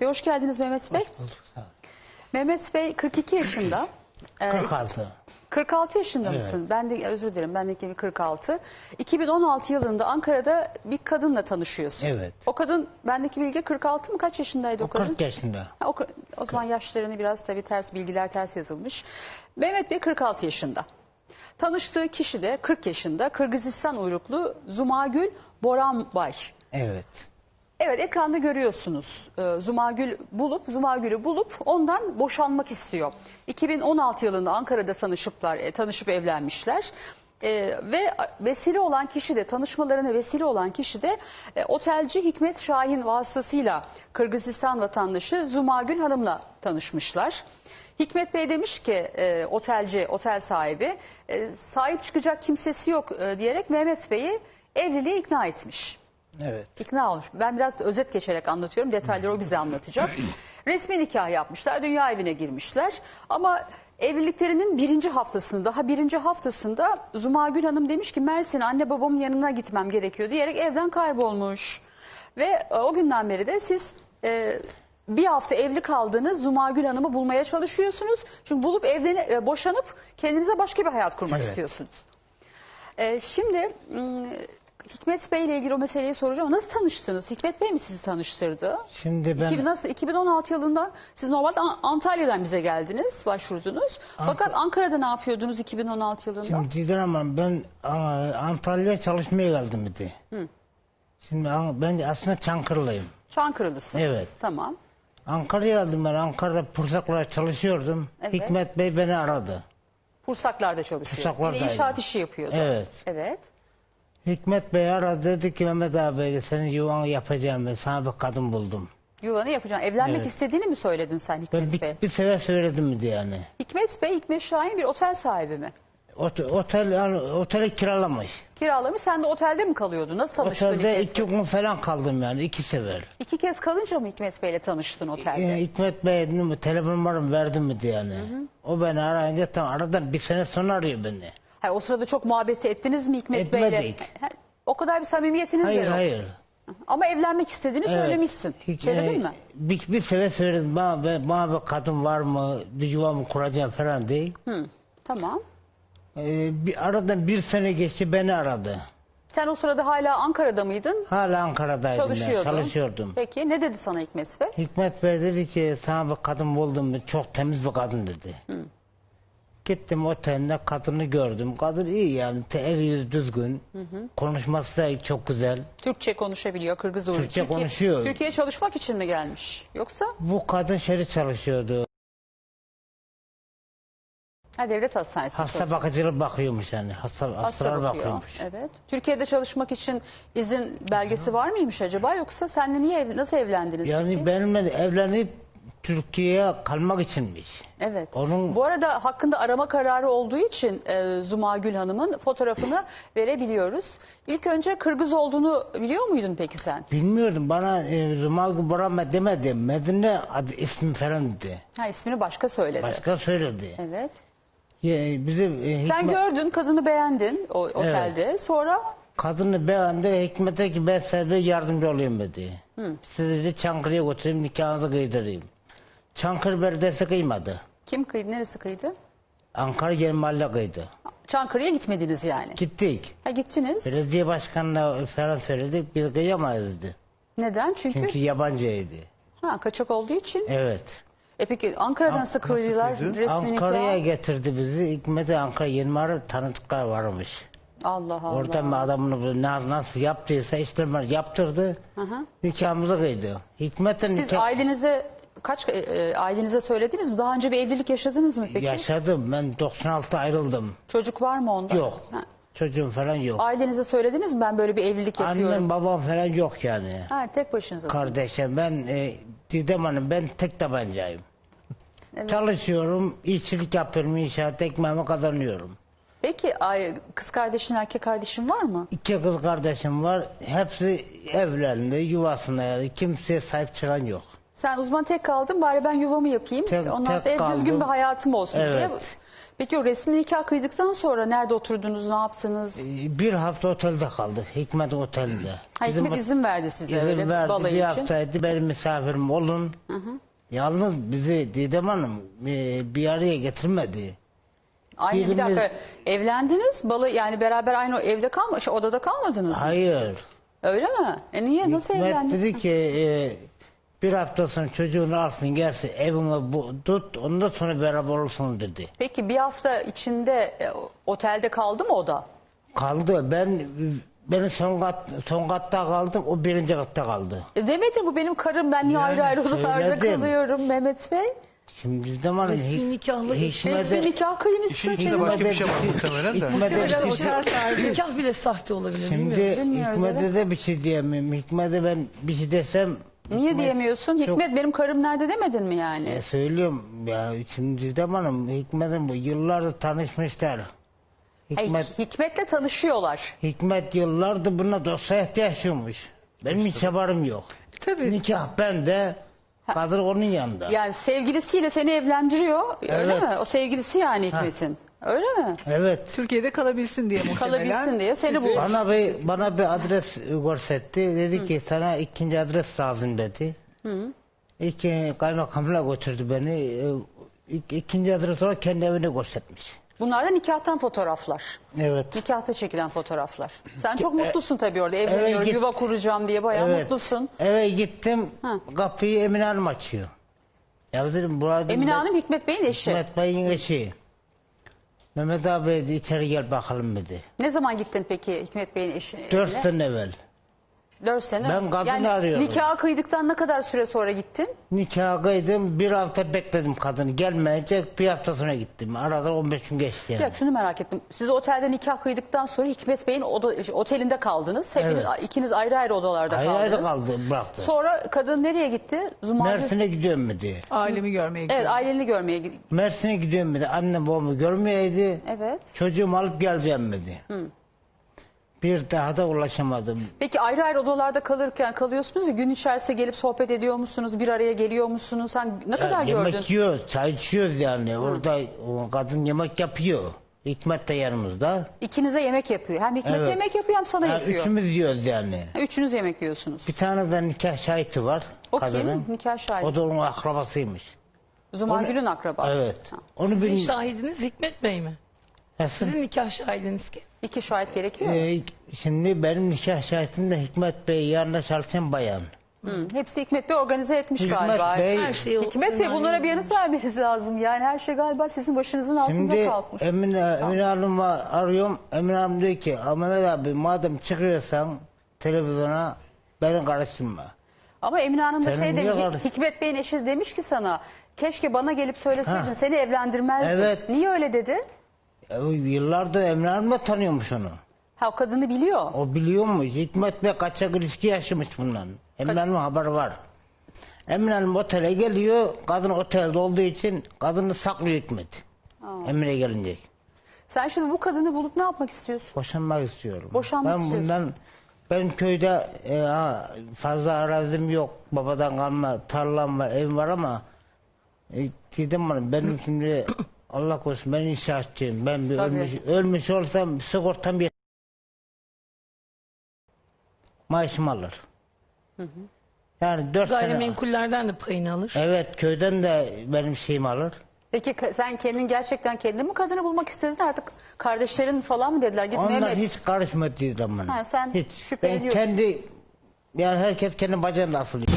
Bey, hoş geldiniz Mehmet Bey. Bulduk, sağ ol. Mehmet Bey 42 yaşında. Ee, 46. 46 yaşında Evet. mısın? Ben de özür dilerim. Ben de 46. 2016 yılında Ankara'da bir kadınla tanışıyorsun. Evet. O kadın bendeki bilgi 46 mı? Kaç yaşındaydı o, O kadın? 40 yaşında. Ha, o, o zaman yaşlarını biraz tabii ters bilgiler ters yazılmış. Mehmet Bey 46 yaşında. Tanıştığı kişi de 40 yaşında Kırgızistan uyruklu Zumagül Boranbay. Evet. Evet ekranda görüyorsunuz. Ee, Zumagül bulup Zumagül'ü bulup ondan boşanmak istiyor. 2016 yılında Ankara'da tanışıplar, e, tanışıp evlenmişler. Ee, ve vesile olan kişi de tanışmalarına vesile olan kişi de e, otelci Hikmet Şahin vasıtasıyla Kırgızistan vatandaşı Zumagül Hanım'la tanışmışlar. Hikmet Bey demiş ki e, otelci, otel sahibi e, sahip çıkacak kimsesi yok e, diyerek Mehmet Bey'i evliliğe ikna etmiş. Evet. İkna olmuş. Ben biraz da özet geçerek anlatıyorum. Detayları o bize anlatacak. Resmi nikah yapmışlar. Dünya evine girmişler. Ama evliliklerinin birinci haftasında, daha birinci haftasında Zumagül Hanım demiş ki Mersin anne babamın yanına gitmem gerekiyor diyerek evden kaybolmuş. Ve e, o günden beri de siz e, bir hafta evli kaldığınız Zumagül Hanım'ı bulmaya çalışıyorsunuz. Çünkü bulup evlenip e, boşanıp kendinize başka bir hayat kurmak Evet. istiyorsunuz. E, şimdi m, Hikmet Bey ile ilgili o meseleyi soracağım. Nasıl tanıştınız? Hikmet Bey mi sizi tanıştırdı? Şimdi ben 2000 nasıl 2016 yılında siz normalde An- Antalya'dan bize geldiniz, başvurdunuz. Fakat Ankara'da ne yapıyordunuz 2016 yılında? şimdi Didem Hanım ben Antalya'ya çalışmaya geldim dedi. Şimdi An- ben aslında Çankırılıyım. Çankırılısın. Evet. Tamam. Ankara'ya geldim ben. Ankara'da Pursaklar'a çalışıyordum. Evet. Hikmet Bey beni aradı. Pursaklar'da çalışıyor. Pursaklar'daydı. Yine inşaat işi yapıyordu. Evet. Evet. Hikmet Bey aradı dedi ki Mehmet abi senin yuvanı yapacağım ben. Sana bir kadın buldum. Yuvanı yapacaksın. Evlenmek Evet. istediğini mi söyledin sen Ben Hikmet bir, Bey? bir sefer söyledim mi diye yani. Hikmet Bey, Hikmet Şahin bir otel sahibi mi? Ot- Otel, yani oteli kiralamış. Kiralamış. Sen de otelde mi kalıyordun? Nasıl tanıştın Otelde Hikmet iki Bey? gün falan kaldım yani iki sefer. İki kez kalınca mı Hikmet Bey'le tanıştın otelde? Ee, Hikmet Bey dedim, telefon numaramı verdim mi diye yani. O beni arayınca tam aradan bir sene sonra arıyor beni. Hayır, o sırada çok muhabbeti ettiniz mi Hikmet Bey'le? Etmedik. Ha, O kadar bir samimiyetiniz de Hayır yok. hayır. Ama evlenmek istediğini söylemişsin. Hiç- Söyledin mi? Bir, bir sefer söyledim bana, be- bana bir kadın var mı bir yuva mı kuracağım falan diye. Hı. Tamam. Ee, bir, aradan bir sene geçti beni aradı. Sen o sırada hala Ankara'da mıydın? Hala Ankara'daydım Çalışıyordun. ben çalışıyordum. Peki ne dedi sana Hikmet Bey? Hikmet Bey dedi ki sana bir kadın buldum çok temiz bir kadın dedi. Gittim otelinde kadını gördüm. Kadın iyi yani el yüzü düzgün. Konuşması da çok güzel. Türkçe konuşabiliyor, Kırgız uyruklu. Türkçe Türkiye- konuşuyor. Türkiye'ye çalışmak için mi gelmiş? Yoksa Bu kadın şeri çalışıyordu. ha, devlet hastanesinde Hasta çalışıyor. bakıcılık bakıyormuş yani. Hasta, Hasta hastalar bakıyor. bakıyormuş. Evet. Türkiye'de çalışmak için izin belgesi var mıymış acaba? Yoksa seninle niye ev- nasıl evlendiniz Yani peki? benimle evlenip Türkiye'ye kalmak içinmiş. Evet. Onun- Bu arada hakkında arama kararı olduğu için e, Zuma Gül Hanım'ın fotoğrafını verebiliyoruz. İlk önce Kırgız olduğunu biliyor muydun peki sen? Bilmiyordum bana e, Zumal Borama demedi. Medine adı ismi falan dedi. Ha ismini başka söyledi. Başka söyledi. Evet. Ya, bizim e, Sen Hikmet- gördün kadını beğendin o otelde. Sonra Kadını beğendi. Hikmet'e ki ben size yardımcı olayım dedi. Hı. Sizi dedi Çankırı'ya götüreyim nikahınızı kıydırayım. Çankırı belediyesi kıymadı. kim kıydı? Neresi kıydı? Ankara Yeni Mahalle kıydı. Çankırı'ya gitmediniz yani. Gittik. Ha gittiniz. Belediye başkanına falan söyledik. Biz kıyamayız dedi. Neden? Çünkü, Çünkü yabancıydı. ha kaçak olduğu için. Evet. E peki Ankara'dan nasıl kıydılar kıydı? resmi Ankara'ya getirdi bizi. Hikmet'e Ankara Yeni Mahalle tanıdıklar varmış. Allah Allah. Oradan bir adamını nasıl, nasıl yaptıysa işlemler yaptırdı. Hı hı. Nikahımızı kıydı. Hikmet'e Siz nikah... ailenize kaç e, e, ailenize söylediniz mi? Daha önce bir evlilik yaşadınız mı peki? Yaşadım. Ben 96'da ayrıldım. Çocuk var mı onda? Yok. Ha. Çocuğum falan yok. Ailenize söylediniz mi ben böyle bir evlilik yapıyorum? Annem babam falan yok yani. Ha, tek başınıza. Kardeşim ben e, Didem Hanım ben tek tabancayım. Evet. Çalışıyorum, işçilik yapıyorum, inşaat ekmeğimi kazanıyorum. Peki ay, kız kardeşin erkek kardeşin var mı? İki kız kardeşim var. Hepsi evlendi, yuvasında yani. Kimseye sahip çıkan yok. Sen uzman tek kaldın bari ben yuvamı yapayım. Tek- Ondan tek sonra ev düzgün kaldım. bir hayatım olsun Evet. diye. Peki o resmi nikah kıydıktan sonra nerede oturdunuz, ne yaptınız? Ee, Bir hafta otelde kaldı. Hikmet Otel'de. Ha, Bizim Hikmet izin verdi size izin öyle verdi. balayı bir için. haftaydı benim misafirim olun. Yalnız bizi Didem Hanım e, bir araya getirmedi. Aynı bir birimiz- dakika evlendiniz, balı yani beraber aynı evde kalma, şey, odada kalmadınız mı? Hayır. Öyle mi? E niye, nasıl Hikmet evlendiniz? dedi ki e, bir hafta sonra çocuğunu alsın gelsin evime bu, tut ondan sonra beraber olsun dedi. Peki bir hafta içinde e, otelde kaldı mı o da? Kaldı. Ben ben son kat son katta kaldım. O birinci katta kaldı. E demedi bu benim karım ben niye Yani ayrı ayrı odalarda söyledim. kalıyorum Mehmet Bey? Şimdi de bana Resmi nikahlı Resmi nikah kıymışsın İşin içinde senin. başka bir şey var muhtemelen de. Hikmet'e bir şey, nikah bile sahte olabilir şimdi bilmiyorum. Bilmiyoruz, Hikmet'e de bir şey diyemem. Hikmet'e ben bir şey desem Niye Hikmet- diyemiyorsun? çok- Hikmet benim karım nerede demedin mi yani? E, söylüyorum ya şimdi de hanım Hikmet'in bu yıllardır tanışmışlar. Ay, Hikmet, Hikmet'le tanışıyorlar. Hikmet yıllardır buna dostluğa ihtiyaç duymuş. Benim hiç haberim yok. Tabii. Nikah bende, kadın onun yanında. Yani sevgilisiyle seni evlendiriyor. Öyle Evet. mi? O sevgilisi yani Hikmet'in. Öyle mi? Evet. Türkiye'de kalabilsin diye muhtemelen. Kalabilsin diye seni sizi- bulmuş. Bana bir bana bir adres görsetti. Dedi ki sana ikinci adres lazım dedi. İlk kaymakamla götürdü beni. Ee, İlk, ikinci adres olarak kendi evine göstermiş. Bunlar da nikahtan fotoğraflar. Evet. Nikahta çekilen fotoğraflar. Sen çok mutlusun tabii orada. Evleniyorum, git- yuva kuracağım diye bayağı evet. mutlusun. Eve gittim. Ha. Kapıyı Emine Hanım açıyor. Ya dedim burada Emine Hanım Hikmet Bey'in eşi. Mehmet Bey'in eşi. Mehmet abi dedi, içeri gel bakalım dedi. Ne zaman gittin peki Hikmet Bey'in eşi? Dört evine? sene evvel. Dört sene. Ben kadını yani arıyorum. Nikahı kıydıktan ne kadar süre sonra gittin? Nikaha kıydım. Bir hafta bekledim kadını. Gelmeyecek. Bir hafta sonra gittim. Arada 15 gün geçti yani. Ya şunu merak ettim. Siz otelde nikah kıydıktan sonra Hikmet Bey'in oda, otelinde kaldınız. Hepiniz, Evet. ikiniz ayrı ayrı odalarda Ayrı kaldınız. ayrı kaldı bıraktı. Sonra kadın nereye gitti? Zuma Mersin'e gidiyorum mu diye. Ailemi görmeye Evet gidiyorum. aileni görmeye gitti. Mersin'e gidiyorum mu diye. Annem babamı görmeyeydi. Evet. Çocuğumu alıp geleceğim mi diye. Bir daha da ulaşamadım. Peki ayrı ayrı odalarda kalırken kalıyorsunuz ya gün içerisinde gelip sohbet ediyor musunuz? Bir araya geliyor musunuz? Sen ne Ya, kadar yemek gördün? yiyoruz, çay içiyoruz yani. Orada o kadın yemek yapıyor. Hikmet de yanımızda. İkinize yemek yapıyor. Hem Hikmet Evet. yemek yapıyor hem sana Ha, yapıyor. üçümüz yiyoruz yani. Ha, Üçünüz yemek yiyorsunuz. Bir tane de nikah şahidi var. O kadının. kim? Nikah şahidi. O da onun akrabasıymış. Zuma o ne- Gül'ün akrabası. Evet. Ha. Onu Sizin bil... şahidiniz Hikmet Bey mi? Nasıl? Sizin nikah şahidiniz kim? İki şahit gerekiyor mu? Ee, şimdi benim nikah şahidim de Hikmet Bey yanında çalışan bayan. Hı, Hepsi Hikmet Bey organize etmiş Hikmet galiba. Bey- Her şeyi Hikmet Bey bunlara bir yanıt yazmış. vermeniz lazım. Yani her şey galiba sizin başınızın altında Şimdi kalkmış. Emine, Emine Hanım'ı arıyorum. Emine Hanım diyor ki "Aa, Mehmet abi madem çıkıyorsan televizyona beni karıştırma. Ama Emine Hanım da Senin şey niye demiş, Hikmet Bey'in eşi demiş ki sana keşke bana gelip söyleseydin Ha. seni evlendirmezdim. Evet. Niye öyle dedi? E, yıllardır Emine Hanım da tanıyormuş onu. Ha o kadını biliyor. O biliyor mu? Hikmet Bey kaçak ilişki yaşamış bundan. Emine Hanım'ın haberi var. Emine Hanım otele geliyor. Kadın otelde olduğu için kadını saklıyor Hikmet. Aa. Emine gelince. Sen şimdi bu kadını bulup ne yapmak istiyorsun? Boşanmak istiyorum. Boşanmak ben istiyorsun. bundan ben köyde e, ha, fazla arazim yok. Babadan kalma tarlam var, evim var ama e, dedim bana benim şimdi Allah korusun ben inşaatçıyım. Ben bir Tabii. ölmüş, ölmüş olsam sigortam bir maaşım alır. Yani dört sene. Gayrimenkullerden de payını alır. Evet köyden de benim şeyim alır. Peki ka- sen kendin gerçekten kendin mi kadını bulmak istedin artık kardeşlerin falan mı dediler git Onlar Mehmet. hiç karışmadı bana. Ha, sen hiç. Ben şüpheleniyorsun. kendi yani herkes kendi bacağında asılıyor.